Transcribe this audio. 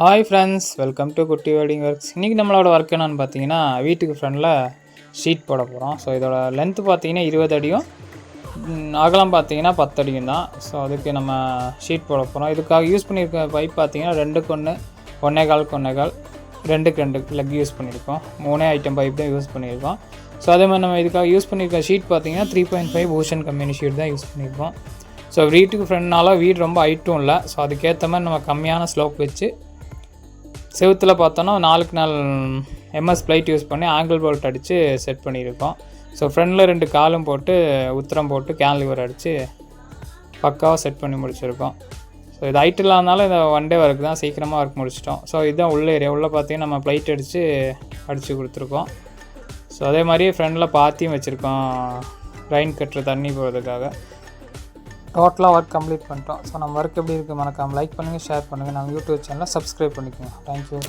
Hi friends welcome to Kutti wedding works இன்றைக்கி நம்மளோட work என்னென்னு பார்த்தீங்கன்னா வீட்டுக்கு ஃப்ரண்டில் ஷீட் போட போகிறோம் ஸோ இதோட லென்த்து பார்த்தீங்கன்னா இருபது அடியும். அகலம் பார்த்தீங்கன்னா பத்து அடியும் தான். ஸோ அதுக்கு நம்ம ஷீட் போட போகிறோம் இதுக்காக யூஸ் பண்ணியிருக்க பைப் பார்த்தீங்கன்னா ரெண்டுக்கு ஒன்று ஒன்றே காலுக்கு ஒன்றே கால் ரெண்டுக்கு ரெண்டு லெக் யூஸ் பண்ணியிருக்கோம். மூணே ஐட்டம் பைப் தான் யூஸ் பண்ணியிருக்கோம். ஸோ அதே மாதிரி நம்ம இதுக்காக யூஸ் பண்ணியிருக்க ஷீட் பார்த்தீங்கன்னா three point five ocean company sheet தான் யூஸ் பண்ணியிருக்கோம். ஸோ வீட்டுக்கு ஃப்ரெண்ட்னால வீடு ரொம்ப ஹைட்டும் இல்லை. ஸோ அதுக்கேற்ற மாதிரி நம்ம கம்மியான ஸ்லோப் வச்சு செவுத்தில் பார்த்தோன்னா நாளுக்கு நாள் எம்எஸ் பிளைட் யூஸ் பண்ணி ஆங்கிள் போல்ட் அடித்து செட் பண்ணியிருக்கோம். ஸோ ஃப்ரண்டில் ரெண்டு காலும் போட்டு உத்தரம் போட்டு கேன்லிவர் அடித்து பக்காவாக செட் பண்ணி முடிச்சிருக்கோம். ஸோ இது ஹைட் இல்லாதனால இந்த ஒன் டே ஒர்க் தான் சீக்கிரமாக ஒர்க் முடிச்சிட்டோம். ஸோ இதுதான் உள்ள ஏரியா உள்ளே பார்த்தீங்கன்னா நம்ம ப்ளைட் அடித்து அடித்து கொடுத்துருக்கோம். ஸோ அதே மாதிரியே ஃப்ரண்டில் பாத்தியும் வச்சுருக்கோம். ரைன் கட்டுற தண்ணி போகிறதுக்காக டோட்டலாக ஒர்க் கம்ப்ளீட் பண்ணிட்டோம். ஸோ நம்ம ஒர்க் எப்படி இருக்குது மறக்காமல் லைக் பண்ணுங்கள் ஷேர் பண்ணுங்கள் நம்ம யூடியூப் சேனலை சப்ஸ்கிரைப் பண்ணிக்கோங்க. தேங்க்யூ